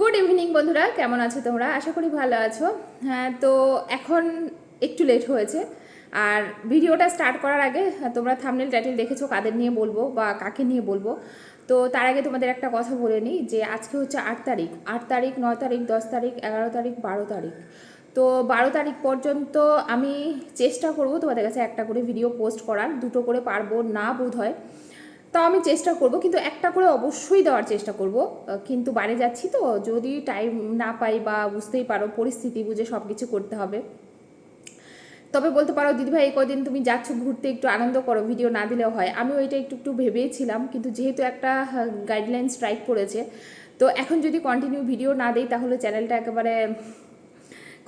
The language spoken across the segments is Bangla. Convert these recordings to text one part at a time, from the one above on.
গুড ইভিনিং বন্ধুরা। কেমন আছো তোমরা? আশা করি ভালো আছো। হ্যাঁ তো এখন একটু লেট হয়েছে। আর ভিডিওটা স্টার্ট করার আগে, তোমরা থামনেল টাইটেল দেখেছ, কাদের নিয়ে বলব বা কাকে নিয়ে বলব? তো তার আগে তোমাদের একটা কথা বলে নিই যে, আজকে হচ্ছে আট তারিখ। আট তারিখ, নয় তারিখ, দশ তারিখ, এগারো তারিখ, বারো তারিখ। তো বারো তারিখ পর্যন্ত আমি চেষ্টা করব তোমাদের কাছে একটা করে ভিডিও পোস্ট করার। দুটো করে পারব না বোধ হয় তাও আমি চেষ্টা করব, কিন্তু একটা করে অবশ্যই দেওয়ার চেষ্টা করব। কিন্তু বাইরে যাচ্ছি তো, যদি টাইম না পাই বা বুঝতেই পারো পরিস্থিতি বুঝে সব কিছু করতে হবে। তবে বলতে পারো, দিদিভাই, এই কদিন তুমি যাচ্ছ ঘুরতে, একটু আনন্দ করো ভিডিও না দিলেও হয়। আমি ওইটা একটু একটু ভেবেছিলাম, কিন্তু যেহেতু একটা গাইডলাইন স্ট্রাইক পড়েছে, তো এখন যদি কন্টিনিউ ভিডিও না দিই, তাহলে চ্যানেলটা একেবারে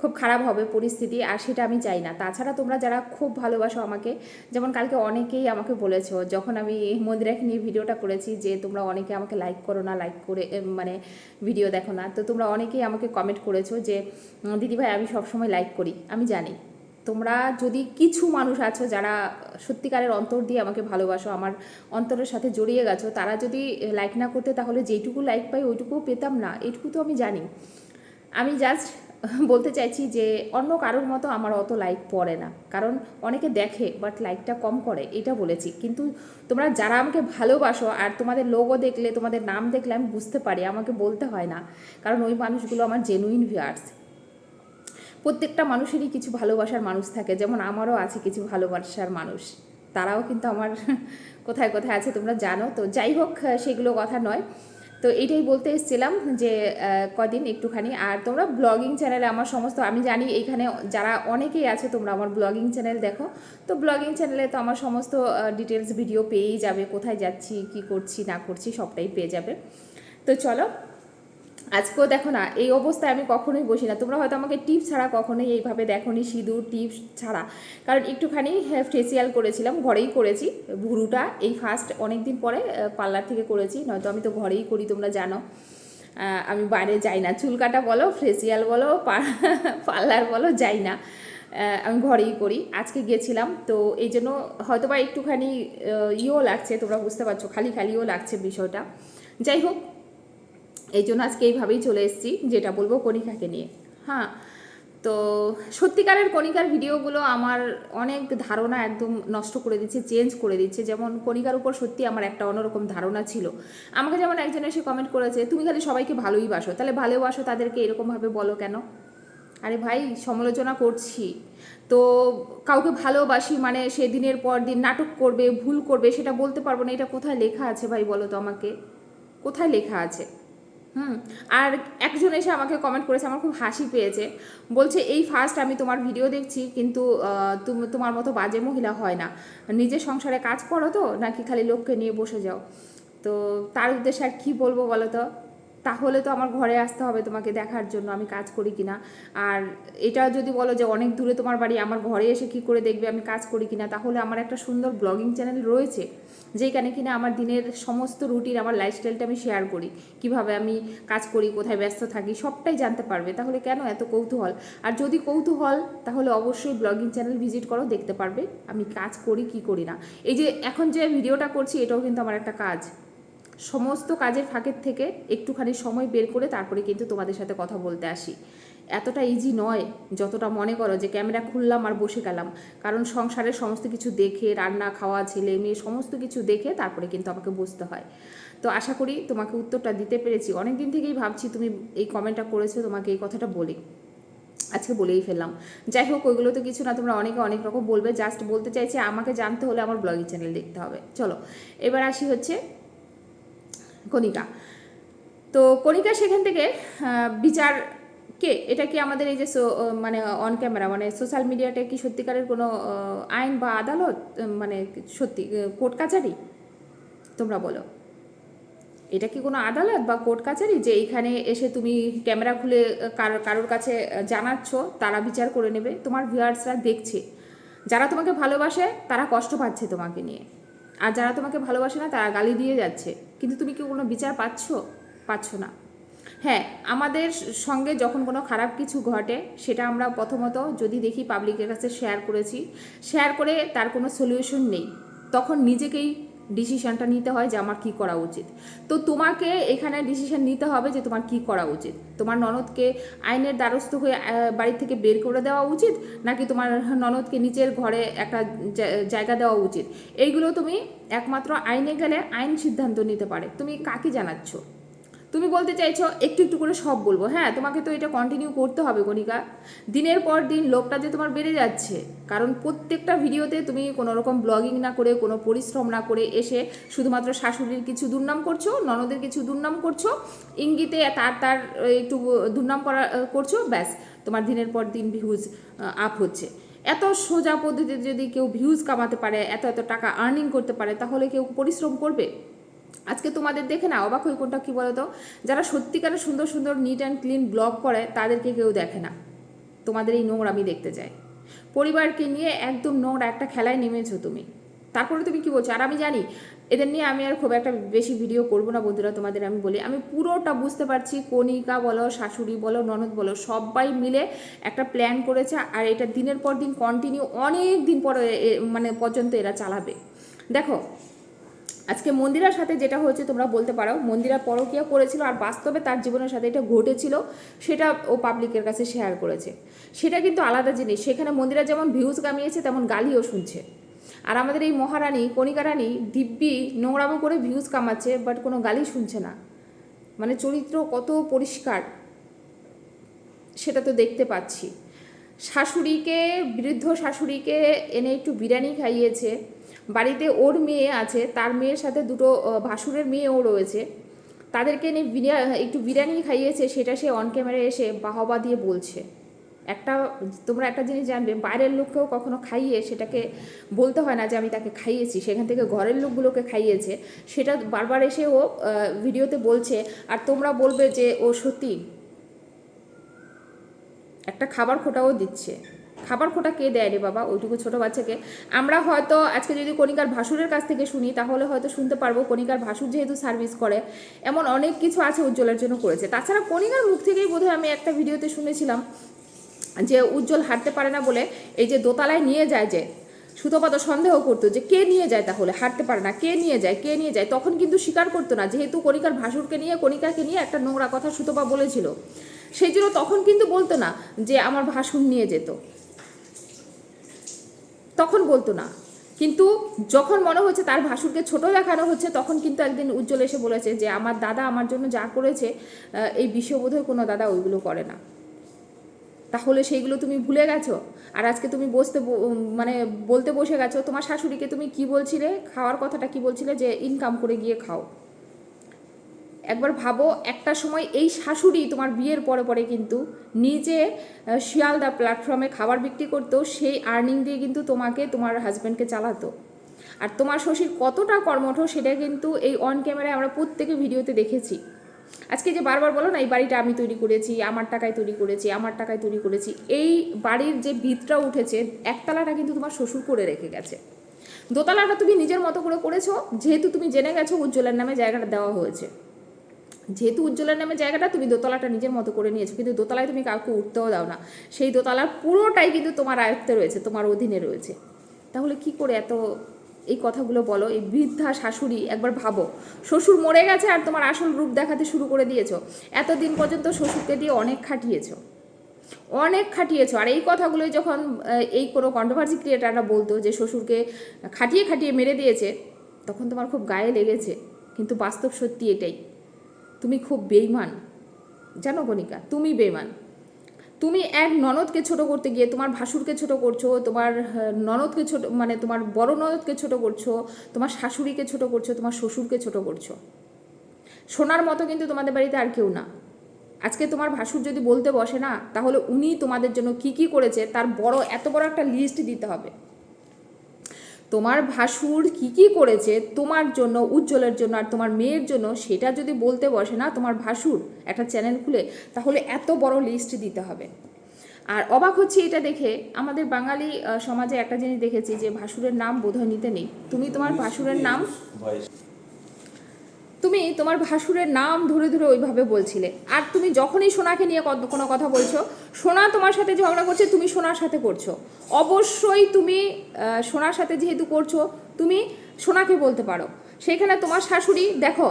খুব খারাপ হবে পরিস্থিতি, আর সেটা আমি চাই না। তাছাড়া তোমরা যারা খুব ভালোবাসো আমাকে, যেমন কালকে অনেকেই আমাকে বলেছ, যখন আমি মন্দিরাকে নিয়ে ভিডিওটা করেছি যে তোমরা অনেকে আমাকে লাইক করো না লাইক করে মানে ভিডিও দেখো না, তো তোমরা অনেকেই আমাকে কমেন্ট করেছ যে দিদিভাই, আমি সবসময় লাইক করি। আমি জানি। তোমরা যদি কিছু মানুষ আছো যারা সত্যিকারের অন্তর দিয়ে আমাকে ভালোবাসো, আমার অন্তরের সাথে জড়িয়ে গেছো, তারা যদি লাইক না করতে, তাহলে যেইটুকু লাইক পাই, ওইটুকুও পেতাম না। এইটুকু তো আমি জানি। আমি জাস্ট বলতে চাইছি যে অন্য কারোর মতো আমার অত লাইক পড়ে না। কারণ অনেকে দেখে বাট লাইকটা কম করে, এটা বলেছি। কিন্তু তোমরা যারা আমাকে ভালোবাসো আর তোমাদের লোগো দেখলে, তোমাদের নাম দেখলে আমি বুঝতে পারি, আমাকে বলতে হয় না। কারণ ওই মানুষগুলো আমার জেনুইন ভিউয়ার্স প্রত্যেকটা মানুষেরই কিছু ভালোবাসার মানুষ থাকে, যেমন আমারও আছে কিছু ভালোবাসার মানুষ। তারাও কিন্তু আমার কোথায় কোথায় আছে তোমরা জানো। তো যাই হোক, সেগুলো কথা নয়। তো এটাই বলতে এসেছিলাম যে কদিন একটুখানি। আর তোমরা ব্লগিং চ্যানেলে আমার সমস্ত, আমি জানি এইখানে যারা অনেকেই আছে, তোমরা আমার ব্লগিং চ্যানেল দেখো। তো ব্লগিং চ্যানেলে তো আমার সমস্ত ডিটেলস ভিডিও পেয়েই যাবে, কোথায় যাচ্ছি, কি করছি, না করছি, সবটাই পেয়ে যাবে। তো চলো আজকেও দেখো না, এই অবস্থায় আমি কখনোই বসি না। তোমরা হয়তো আমাকে টিপস ছাড়া কখনোই এইভাবে দেখোনি, সিঁদুর, টিপস ছাড়া। কারণ একটুখানি ফেসিয়াল করেছিলাম, ঘরেই করেছি। ভুরুটা এই ফার্স্ট অনেক দিন পরে পার্লার থেকে করেছি, নয়তো আমি তো ঘরেই করি, তোমরা জানো। আমি বাইরে যাই না। চুল কাটা বলো, ফেসিয়াল বলো পার্লার বলো, যাই না। আমি ঘরেই করি। আজকে গেছিলাম, তো এই জন্য হয়তো বা একটুখানি ইয়েও লাগছে, তোমরা বুঝতে পারছ, খালি খালিও লাগছে বিষয়টা। যাই হোক এই জন্য আজকে এইভাবেই চলে এসেছি, যেটা বলব কণিকাকে নিয়ে। হ্যাঁ তো সত্যিকারের কণিকার ভিডিওগুলো আমার অনেক ধারণা একদম নষ্ট করে দিচ্ছে, চেঞ্জ করে দিচ্ছে। যেমন কণিকার উপর সত্যি আমার একটা অন্যরকম ধারণা ছিল। আমাকে যেমন একজন এসে কমেন্ট করেছে, তুমি খালি সবাইকে ভালোই বাসো, তাহলে ভালোবাসো তাদেরকে এরকমভাবে বলো কেন? আরে ভাই, সমালোচনা করছি। তো কাউকে ভালোবাসি মানে সেদিনের পর দিন নাটক করবে, ভুল করবে, সেটা বলতে পারব না, এটা কোথায় লেখা আছে ভাই বলো তো আমাকে? কোথায় লেখা আছে? হুম, আর একজন এসে আমাকে কমেন্ট করেছে, আমার খুব হাসি পেয়েছে। বলছে, এই ফার্স্ট আমি তোমার ভিডিও দেখছি, কিন্তু তুমি, তোমার মতো বাজে মহিলা হয় না। নিজের সংসারে কাজ করো তো, নাকি খালি লোককে নিয়ে বসে যাও? তো তার উদ্দেশ্যে আর কী বলব বলো তো তাহলে তো আমার ঘরে আসতে হবে তোমাকে দেখার জন্য, আমি কাজ করি কিনা? আর এটা যদি বলো যে অনেক দূরে তোমার বাড়ি, আমার ঘরে এসে কি করে দেখবে আমি কাজ করি কিনা? তাহলে আমার একটা সুন্দর ব্লগিং চ্যানেল রয়েছে। যেখানে কিনা আমার দিনের সমস্ত রুটিন আমার লাইফস্টাইলটা আমি শেয়ার করি। কীভাবে আমি কাজ করি, কোথায় ব্যস্ত থাকি, সবটাই জানতে পারবে। তাহলে কেন এত কৌতূহল? আর যদি কৌতূহল, তাহলে অবশ্যই ব্লগিং চ্যানেল ভিজিট করো, দেখতে পারবে আমি কাজ করি কি করি না। এই যে এখন যে ভিডিওটা করছি, এটাও কিন্তু আমার একটা কাজ। সমস্ত কাজের ফাঁকের থেকে একটুখানি সময় বের করে তারপরে কিন্তু তোমাদের সাথে কথা বলতে আসি। এতটা ইজি নয়, যতটা মনে করো যে ক্যামেরা খুললাম আর বসে গেলাম। কারণ সংসারের সমস্ত কিছু দেখে, রান্না, খাওয়া, ছেলে মেয়ে সমস্ত কিছু দেখে তারপরে কিন্তু আমাকে বসতে হয়। তো আশা করি তোমাকে উত্তরটা দিতে পেরেছি। অনেক দিন থেকেই ভাবছি তুমি এই কমেন্টটা করেছ, তোমাকে এই কথাটা বলি। আজকে বলেই ফেললাম। যাই হোক ওইগুলো তো কিছু না, তোমরা অনেকে অনেক রকম বলবে। জাস্ট বলতে চাইছি, আমাকে জানতে হলে আমার ব্লগিং চ্যানেল দেখতে হবে। চলো, এবার আসি হচ্ছে কণিকা। তো কণিকা সেখান থেকে বিচার কে? এটা কি আমাদের এই যে মানে অন ক্যামেরা মানে সোশ্যাল মিডিয়াটা কি সত্যিকারের কোনো আইন বা আদালত মানে সত্যি কোর্ট কাছারি? তোমরা বলো। এটা কি কোনো আদালত বা কোর্ট কাছারি? যে এইখানে এসে তুমি ক্যামেরা খুলে কারোর কাছে জানাচ্ছ, তারা বিচার করে নেবে। তোমার ভিউয়ার্সরা দেখছে। যারা তোমাকে ভালোবাসে, তারা কষ্ট পাচ্ছে তোমাকে নিয়ে। আর যারা তোমাকে ভালোবাসে না, তারা গালি দিয়ে যাচ্ছে। কিন্তু তুমি কি কোনো বিচার পাচ্ছ? পাচ্ছ না। হ্যাঁ আমাদের সঙ্গে যখন কোনো খারাপ কিছু ঘটে, সেটা আমরা প্রথমত যদি দেখি পাবলিকের কাছে শেয়ার করেছি শেয়ার করে তার কোনো সলিউশন নেই, তখন নিজেকেই ডিসিশনটা নিতে হয় যে আমার কি করা উচিত। তো তোমাকে এখানে ডিসিশন নিতে হবে যে তোমার কি করা উচিত? তোমার ননদকে আইনের দ্বারস্থ হয়ে বাড়ি থেকে বের করে দেওয়া উচিত, নাকি তোমার ননদকে নিচের ঘরে একটা জায়গা দেওয়া উচিত? এইগুলো তুমি একমাত্র আইনে গেলে আইন সিদ্ধান্ত নিতে পারে। তুমি কাকে জানাচ্ছ? তুমি বলতে চাইছো, একটু একটু করে সব বলব। হ্যাঁ তোমাকে তো এটা কন্টিনিউ করতে হবে গণিকা দিনের পর দিন লোকটা যে তোমার বেড়ে যাচ্ছে, কারণ প্রত্যেকটা ভিডিওতে তুমি কোনো রকম ব্লগিং না করে, কোনো পরিশ্রম না করে এসে শুধুমাত্র শাশুড়ির কিছু দুর্নাম করছ, ননদের কিছু দুর্নাম করছ, ইঙ্গিতে তার তার একটু দুর্নাম করা করছ, ব্যাস, তোমার দিনের পর দিন ভিউজ আপ হচ্ছে। এত সোজা পদ্ধতিতে যদি কেউ ভিউজ কামাতে পারে, এত এত টাকা আর্নিং করতে পারে, তাহলে কেউ পরিশ্রম করবে? আজকে তোমাদের দেখে না অবাক হয়ে কোনটা কী বলো তো যারা সত্যিকারের সুন্দর সুন্দর নিট অ্যান্ড ক্লিন ব্লগ করে, তাদেরকে কেউ দেখে না। তোমাদের এই নোংরামি দেখতে যায় পরিবারকে নিয়ে একদম নোংরা একটা খেলায় নেমেছো তুমি। তারপরে তুমি কি বলছো? আর আমি জানি, এদের নিয়ে আমি আর খুব একটা বেশি ভিডিও করব না বন্ধুরা, তোমাদের আমি বলি। আমি পুরোটা বুঝতে পারছি, কণিকা বলো, শাশুড়ি বলো, ননদ বলো, সবাই মিলে একটা প্ল্যান করেছে, আর এটা দিনের পর দিন কন্টিনিউ অনেক দিন পরে মানে পর্যন্ত এরা চালাবে। দেখো আজকে মন্দিরার সাথে যেটা হয়েছে, তোমরা বলতে পারো। মন্দিরা পরকিয়া করেছিল আর বাস্তবে তার জীবনের সাথে এটা ঘটেছিল, সেটা ও পাবলিকের কাছে শেয়ার করেছে। সেটা কিন্তু আলাদা জিনিস। সেখানে মন্দিরা যেমন ভিউজ কামিয়েছে, তেমন গালিও শুনছে। আর আমাদের এই মহারানী কণিকা রানী দিব্যি নোংরামো করে ভিউজ কামাচ্ছে বাট কোনো গালি শুনছে না। মানে চরিত্র কত পরিষ্কার, সেটা তো দেখতে পাচ্ছি। শাশুড়িকে, বৃদ্ধ শাশুড়িকে এনে একটু বিরিয়ানি খাইয়েছে। বাড়িতে ওর মেয়ে আছে, তার মেয়ের সাথে দুটো ভাসুরের মেয়েও রয়েছে। তাদেরকে নিয়ে বিরিয়া- একটু বিরিয়ানি খাইয়েছে, সেটা সে অন ক্যামেরায় এসে বাহবা দিয়ে বলছে। একটা, তোমরা একটা জিনিস জানবে, বাইরের লোককেও কখনো খাইয়ে সেটাকে বলতে হয় না যে আমি তাকে খাইয়েছি, সেখান থেকে ঘরের লোকগুলোকে খাইয়েছে। সেটা বারবার এসে ও ভিডিওতে বলছে, আর তোমরা বলবে যে ও সত্যি। একটা খাবার খোটাও দিচ্ছে। খাবার খোটা কে দেয় রে বাবা? ওইটুকু ছোট বাচ্চাকে। আমরা হয়তো আজকে যদি কণিকার ভাসুরের কাছ থেকে শুনি, তাহলে হয়তো শুনতে পারব কণিকার ভাসুর যেহেতু সার্ভিস করে, এমন অনেক কিছু আছে উজ্জ্বলের জন্য করেছে। তাছাড়া কণিকার মুখ থেকেই বোধহয় আমি একটা ভিডিওতে শুনেছিলাম যে উজ্জ্বল হাঁটতে পারে না বলে এই যে দোতলায় নিয়ে যায় যে সুতপাত সন্দেহ করতো যে কে নিয়ে যায় তাহলে? হাঁটতে পারে না। কে নিয়ে যায়? কে নিয়ে যায়? তখন কিন্তু স্বীকার করতো না। যেহেতু কণিকার ভাসুরকে নিয়ে, কণিকাকে নিয়ে একটা নোংরা কথা সুতপা বলেছিল। সেই জন্য তখন কিন্তু বলতো না যে আমার ভাসুর নিয়ে যেত। তখন বলতো না। কিন্তু যখন মনে হচ্ছে তার ভাসুরকে ছোট দেখানো হচ্ছে, তখন কিন্তু একদিন উজ্জ্বল এসে বলেছে যে, আমার দাদা আমার জন্য যা করেছে এই বিশ্ববোধের কোনো দাদা ওইগুলো করে না। তাহলে সেইগুলো তুমি ভুলে গেছো? আর আজকে তুমি বসতে মানে বলতে বসে গেছো, তোমার শাশুড়িকে তুমি কি বলছিলে? খাওয়ার কথাটা কি বলছিলে? যে ইনকাম করে গিয়ে খাও। একবার ভাবো, একটা সময় এই শাশুড়ি তোমার বিয়ের পরে পরে কিন্তু নিজে শিয়ালদা প্ল্যাটফর্মে খাবার বিক্রি করতো, সেই আর্নিং দিয়ে কিন্তু তোমাকে, তোমার হাজব্যান্ডকে চালাতো। আর তোমার শ্বশুর কতটা কর্মঠ সেটা কিন্তু এই অন ক্যামেরায় আমরা প্রত্যেকে ভিডিওতে দেখেছি। আজকে যে বারবার বলো না, এই বাড়িটা আমি তৈরি করেছি, আমার টাকায় তৈরি করেছি, আমার টাকায় তৈরি করেছি, এই বাড়ির যে ভিতটা উঠেছে, একতলাটা কিন্তু তোমার শ্বশুর করে রেখে গেছে। দোতলাটা তুমি নিজের মতো করে করেছ, যেহেতু তুমি জেনে গেছো উজ্জ্বলের নামে জায়গাটা দেওয়া হয়েছে। যেহেতু উজ্জ্বলের নামে জায়গাটা তুমি দোতলাটা নিজের মতো করে নিয়েছো, কিন্তু দোতলায় তুমি কাউকে উঠতেও দাও না। সেই দোতলার পুরোটাই কিন্তু তোমার আয়ত্তে রয়েছে, তোমার অধীনে রয়েছে। তাহলে কি করে এত এই কথাগুলো বলো? এই বৃদ্ধা শাশুড়ি, একবার ভাবো। শ্বশুর মরে গেছে আর তোমার আসল রূপ দেখাতে শুরু করে দিয়েছ। এতদিন পর্যন্ত শ্বশুরকে দিয়ে অনেক খাটিয়েছো। অনেক খাটিয়েছো। আর এই কথাগুলোই যখন এই কোনো কন্ট্রোভার্সি ক্রিয়েটাররা বলতো যে শ্বশুরকে খাটিয়ে খাটিয়ে মেরে দিয়েছে, তখন তোমার খুব গায়ে লেগেছে। কিন্তু বাস্তব সত্যি এটাই। তুমি খুব বেইমান জানো কণিকা, তুমি বেইমান তুমি এক ননদকে ছোট করতে গিয়ে তোমার ভাসুরকে ছোট করছ, তোমার ননদকে ছোট মানে তোমার বড় ননদকে ছোট করছ, তোমার শাশুড়িকে ছোট করছ, তোমার শ্বশুরকে ছোট করছ। সোনার মতো কিন্তু তোমাদের বাড়িতে আর কেউ না। আজকে তোমার ভাসুর যদি বলতে বসে না, তাহলে উনি তোমাদের জন্য কি কি করেছে, তার বড়, এত বড় একটা লিস্ট দিতে হবে। তোমার ভাসুর কি কি করেছে তোমার জন্য উজ্জ্বলের জন্য আর তোমার মেয়ের জন্য সেটা যদি বলতে বসে না তোমার ভাসুর একটা চ্যানেল খুলে তাহলে এত বড় লিস্ট দিতে হবে। আর অবাক হচ্ছে এটা দেখে আমাদের বাঙালি সমাজে একটা জিনিস দেখেছি যে ভাসুরের নাম বোধহয় নিতে নেই। তুমি তোমার ভাসুরের নাম? তুমি তোমার ভাসুরের নাম ধরে ধরে ওইভাবে বলছিলে। আর তুমি যখনই সোনাকে নিয়ে কোনো কথা বলছো, সোনা তোমার সাথে ঝগড়া করছে, তুমি সোনার সাথে করছ। অবশ্যই তুমি সোনার সাথে যেহেতু করছ, তুমি সোনাকে বলতে পারো। সেইখানে তোমার শাশুড়ি, দেখো,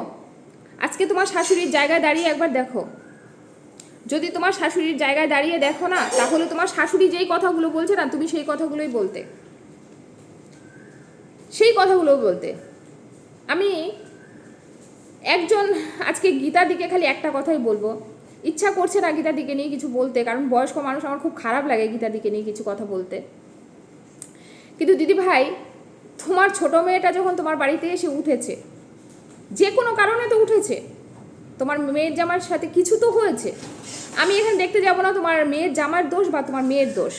আজকে তোমার শাশুড়ির জায়গায় দাঁড়িয়ে একবার দেখো। যদি তোমার শাশুড়ির জায়গায় দাঁড়িয়ে দেখো না, তাহলে তোমার শাশুড়ি যেই কথাগুলো বলছে না, তুমি সেই কথাগুলোই বলতে। সেই কথাগুলো বলতে। আমি একজন আজকে গীতার দিকে খালি একটা কথাই বলব। ইচ্ছা করছে না গীতার দিকে নিয়ে কিছু বলতে, কারণ বয়স্ক মানুষ আমার খুব খারাপ লাগে গীতার দিকে নিয়ে কিছু কথা বলতে। কিন্তু দিদি ভাই, তোমার ছোট মেয়েটা যখন তোমার বাড়িতে এসে উঠেছে, যে কোনো কারণে তো উঠেছে। তোমার মেয়ের জামার সাথে কিছু তো হয়েছে। আমি এখানে দেখতে যাব না তোমার মেয়ের জামার দোষ বা তোমার মেয়ের দোষ।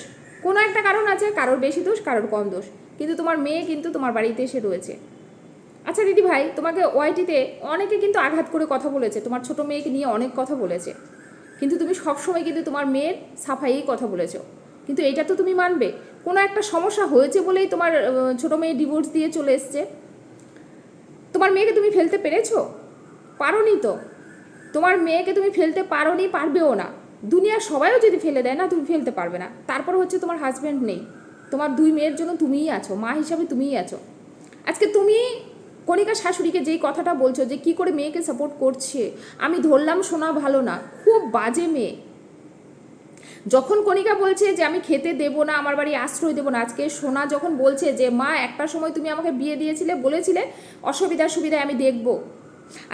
কোনো একটা কারণ আছে, কারোর বেশি দোষ, কারোর কম দোষ। কিন্তু তোমার মেয়ে কিন্তু তোমার বাড়িতে এসে রয়েছে। আচ্ছা দিদি ভাই, তোমাকে ওয়াইটিতে অনেকে কিন্তু আঘাত করে কথা বলেছে। তোমার ছোট মেয়েকে নিয়ে অনেক কথা বলেছে। কিন্তু তুমি সবসময় কিন্তু তোমার মেয়ের সাফাইয়েই কথা বলেছ। কিন্তু এটা তো তুমি মানবে। কোনো একটা সমস্যা হয়েছে বলেই তোমার ছোট মেয়ে ডিভোর্স দিয়ে চলে এসছে। তোমার মেয়েকে তুমি ফেলতে পেরেছ? পারোনি তো। তোমার মেয়েকে তুমি ফেলতে পারোনি, পারবেও না। দুনিয়ার সবাইও যদি ফেলে দেয় না, তুমি ফেলতে পারবে না। তারপর হচ্ছে তোমার হাজব্যান্ড নেই। তোমার দুই মেয়ের জন্য তুমিই আছো, মা হিসাবে তুমিই আছো। আজকে তুমি কণিকা শাশুড়িকে যেই কথাটা বলছো যে কি করে মেয়েকে সাপোর্ট করছে, আমি ধরলাম শোনা ভালো না, খুব বাজে মেয়ে। যখন কণিকা বলছে যে আমি খেতে দেব না, আমার বাড়ি আশ্রয় দেবো না, আজকে সোনা যখন বলছে যে, মা, একটা সময় তুমি আমাকে বিয়ে দিয়েছিলে, বলেছিলে অসুবিধা সুবিধা আমি দেখব।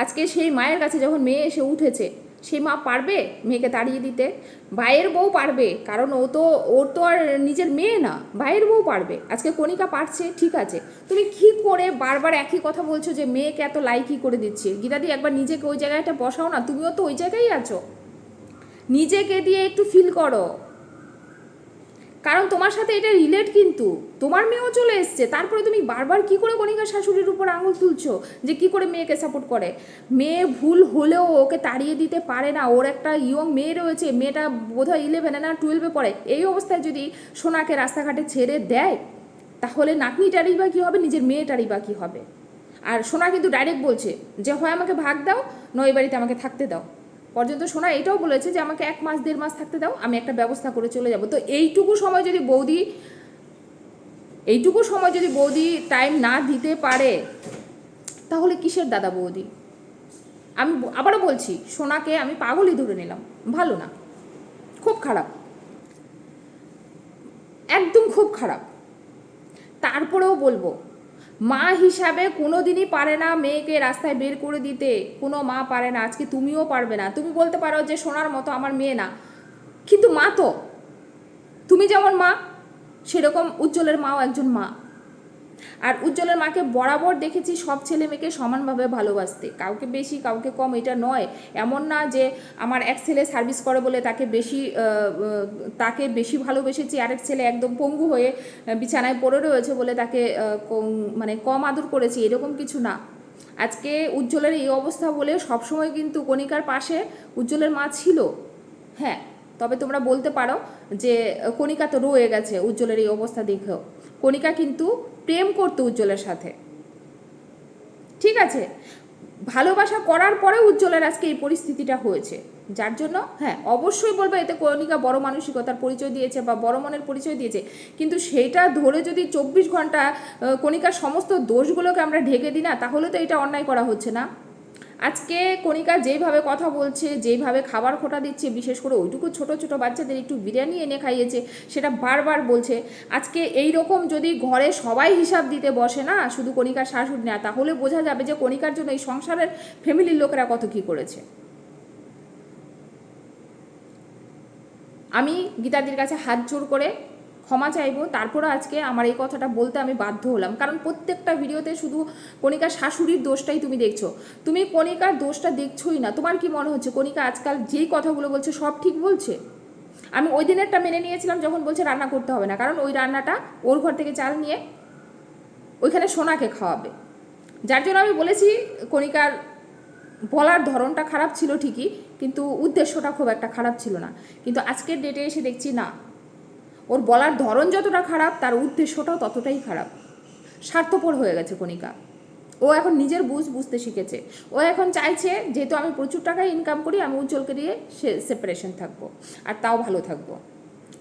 আজকে সেই মায়ের কাছে যখন মেয়ে এসে উঠেছে সেই মা পারবে মেয়েকে তাড়িয়ে দিতে? ভাইয়ের বউ পারবে, কারণ ও তো, ওর তো আর নিজের মেয়ে না। ভাইয়ের বউ পারবে। আজকে কণিকা পারছে, ঠিক আছে। তুমি কি করে বারবার একই কথা বলছো যে মেয়েকে এত লাইকই করে দিচ্ছে? গীতাদি, একবার নিজেকে ওই জায়গাটা বসাও না, তুমিও তো ওই জায়গায় আছো। নিজেকে দিয়ে একটু ফিল করো। কারণ তোমার সাথে এটা রিলেট কিন্তু। তোমার মেয়েও চলে এসছে, তারপরে তুমি বারবার কি করে কণিকা শাশুড়ির উপর আঙুল তুলছো যে কি করে মেয়েকে সাপোর্ট করে? মেয়ে ভুল হলেও ওকে তাড়িয়ে দিতে পারে না, ওর একটা ইয়ং মেয়ে রয়েছে, মেয়েটা বোধহয় ইলেভেনে না টুয়েলভে পড়ে, এই অবস্থায় যদি সোনাকে রাস্তাঘাটে ছেড়ে দেয়, তাহলে নাতনিটারই বা কী হবে, নিজের মেয়েটারই বা কী হবে? আর সোনা কিন্তু ডাইরেক্ট বলছে যে, হয় আমাকে ভাগ দাও, নয় বাড়িতে আমাকে থাকতে দাও। পর্যন্ত সোনা এটাও বলেছে যে আমাকে এক মাস, দেড় মাস থাকতে দাও, আমি একটা ব্যবস্থা করে চলে যাব। তো এইটুকু সময় যদি বৌদি, এইটুকু সময় যদি বৌদি টাইম না দিতে পারে, তাহলে কিসের দাদা বৌদি? আমি আবারও বলছি, সোনাকে আমি পাগলই ধরে নিলাম। ভালো না। খুব খারাপ। একদম খুব খারাপ। তারপরেও বলব মা হিসাবে কোনো দিনই পারে না মেয়েকে রাস্তায় বের করে দিতে। কোনো মা পারে না। আজকে তুমিও পারবে না। তুমি বলতে পারো যে, সোনার মতো আমার মেয়ে না। কিন্তু মা তো। তুমি যেমন মা, সেরকম উজ্জ্বলের মাও একজন মা। আর উজ্জ্বলের মাকে বরাবর দেখেছি সব ছেলে মেয়েকে সমানভাবে ভালোবাসতে। কাউকে বেশি, কাউকে কম, এটা নয়। এমন না যে আমার এক ছেলে সার্ভিস করে বলে তাকে বেশি তাকে বেশি ভালোবেসেছি, আরেক ছেলে একদম পঙ্গু হয়ে বিছানায় পড়ে রয়েছে বলে তাকে মানে কম আদর করেছি, এরকম কিছু না। আজকে উজ্জ্বলের এই অবস্থা বলে সবসময় কিন্তু কণিকার পাশে উজ্জ্বলের মা ছিল। হ্যাঁ তবে তোমরা বলতে পারো যে কণিকা তো রয়ে গেছে উজ্জ্বলের এই অবস্থা দেখেও। কণিকা কিন্তু প্রেম করতো উজ্জ্বলের সাথে। ঠিক আছে? ভালোবাসা করার পরে উজ্জ্বলের আজকে এই পরিস্থিতিটা হয়েছে। যার জন্য হ্যাঁ অবশ্যই বলবে এতে কণিকা বড় মানসিকতার পরিচয় দিয়েছে বা বড় মনের পরিচয় দিয়েছে। কিন্তু সেইটা ধরে যদি চব্বিশ ঘণ্টা কণিকার সমস্ত দোষগুলোকে আমরা ঢেকে দিই না, তাহলে তো এটা অন্যায় করা হচ্ছে না। আজকে কণিকা যেইভাবে কথা বলছে, যেইভাবে খাবার খোটা দিচ্ছে, বিশেষ করে ওইটুকু ছোট ছোট বাচ্চাদের একটু বিরিয়ানি এনে খাইয়েছে, সেটা বারবার বলছে। আজকে এই রকম যদি ঘরে সবাই হিসাব দিতে বসে না, শুধু কণিকার শাশুড়ি না, তাহলে বোঝা যাবে যে কণিকার জন্য এই সংসারের ফ্যামিলির লোকেরা কত কী করেছে। আমি গীতাদির কাছে হাত জোর করে ক্ষমা চাইব, তারপরও আজকে আমার এই কথাটা বলতে আমি বাধ্য হলাম। কারণ প্রত্যেকটা ভিডিওতে শুধু কণিকার শাশুড়ির দোষটাই তুমি দেখছ। তুমি কণিকার দোষটা দেখছোই না। তোমার কি মনে হচ্ছে, কণিকা আজকাল যেই কথাগুলো বলছে সব ঠিক বলছে? আমি ওই দিনেরটা মেনে নিয়েছিলাম যখন বলছে রান্না করতে হবে না, কারণ ওই রান্নাটা ওর ঘর থেকে চাল নিয়ে ওইখানে সোনাকে খাওয়াবে। যার জন্য আমি বলেছি, কণিকার বলার ধরনটা খারাপ ছিল ঠিকই, কিন্তু উদ্দেশ্যটা খুব একটা খারাপ ছিল না। কিন্তু আজকের ডেটে এসে দেখছি না ওর বলার ধরন যতটা খারাপ, তার উদ্দেশ্যটাও ততটাই খারাপ। স্বার্থপর হয়ে গেছে কণিকা। ও এখন নিজের বুঝ বুঝতে শিখেছে। ও এখন চাইছে, যেহেতু আমি প্রচুর টাকা ইনকাম করি, আমি উজ্জ্বলকে দিয়ে সে সেপারেশন থাকব। আর তাও ভালো থাকব।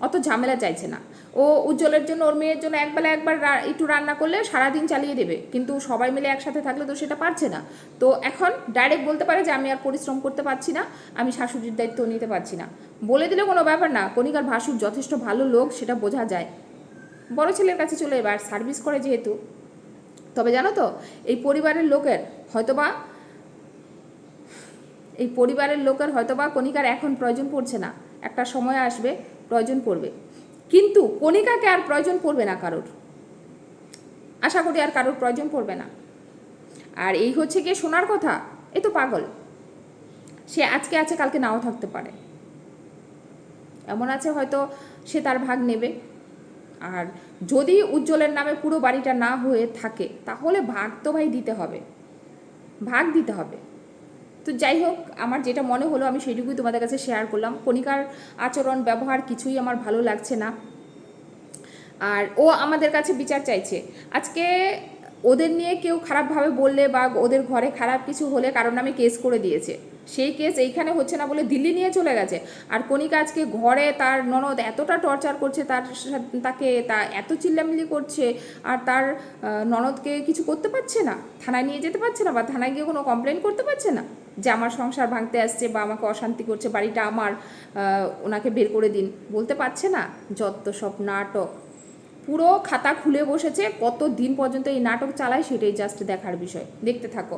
অত ঝামেলা চাইছে না। ও উজ্জ্বলের জন্য, ওর মেয়ের জন্য একবেলা একবার একটু রান্না করলে সারাদিন চালিয়ে দেবে। কিন্তু সবাই মিলে একসাথে থাকলে তো সেটা পারছে না। তো এখন ডাইরেক্ট বলতে পারে যে আমি আর পরিশ্রম করতে পারছি না, আমি শাশুড়ির দায়িত্ব নিতে পারছি না। বলে দিলে কোনো ব্যাপার না, কণিকার ভাসুর যথেষ্ট ভালো লোক, সেটা বোঝা যায়। বড় ছেলের কাছে চলে এবার সার্ভিস করে যেহেতু। তবে জানো তো, এই পরিবারের লোকের হয়তোবা, এই পরিবারের লোকের হয়তোবা কণিকার এখন প্রয়োজন পড়ছে না। একটা সময় আসবে প্রয়োজন পড়বে। কিন্তু কণিকাকে আর প্রয়োজন পড়বে না কারোর। আশা করি আর কারোর প্রয়োজন পড়বে না। আর এই হচ্ছে গিয়ে শোনার কথা, এ তো পাগল। সে আজকে আছে, কালকে নাও থাকতে পারে। এমন আছে হয়তো সে তার ভাগ নেবে। আর যদি উজ্জ্বলের নামে পুরো বাড়িটা না হয়ে থাকে, তাহলে ভাগ তো ভাই দিতে হবে। ভাগ দিতে হবে। তো যাই হোক, আমার যেটা মনে হলো আমি সেইটুকুই তোমাদের কাছে শেয়ার করলাম। কণিকার আচরণ, ব্যবহার কিছুই আমার ভালো লাগছে না। আর ও আমাদের কাছে বিচার চাইছে। আজকে ওদের নিয়ে কেউ খারাপভাবে বললে বা ওদের ঘরে খারাপ কিছু হলে কারণ আমি কেস করে দিয়েছে। সেই কেস এইখানে হচ্ছে না বলে দিল্লি নিয়ে চলে গেছে। আর কণিকা আজকে ঘরে তার ননদ এতটা টর্চার করছে, তার তাকে তা এত চিল্লামিল্লি করছে আর তার ননদকে কিছু করতে পারছে না। থানায় নিয়ে যেতে পারছে না বা থানায় গিয়ে কোনো কমপ্লেন করতে পারছে না। যে আমার সংসার ভাঙতে আসছে বা আমাকে অশান্তি করছে, বাড়িটা আমার ওনাকে বের করে দিন। বলতে পারছে না যত সব নাটক। পুরো খাতা খুলে বসেছে কত দিন পর্যন্ত এই নাটক চালায় সেটাই জাস্ট দেখার বিষয়। দেখতে থাকো।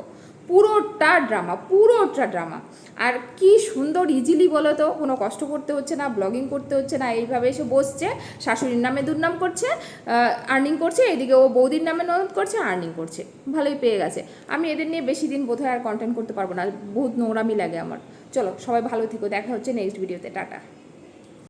পুরোটা ড্রামা পুরোটা ড্রামা আর কি সুন্দর ইজিলি বলো তো, কোনো কষ্ট করতে হচ্ছে না ব্লগিং করতে হচ্ছে না, এইভাবে এসে বসছে, শাশুড়ির নামে দুর্নাম করছে আর্নিং করছে এদিকে ও বৌদির নামে ননদ করছে আর্নিং করছে, ভালোই পেয়ে গেছে। আমি এদের নিয়ে বেশি দিন বোধহয় আর কন্টেন্ট করতে পারব না, বহুত নোংরামি লাগে আমার। চলো, সবাই ভালো থেকো, দেখা হচ্ছে নেক্সট ভিডিওতে টাটা।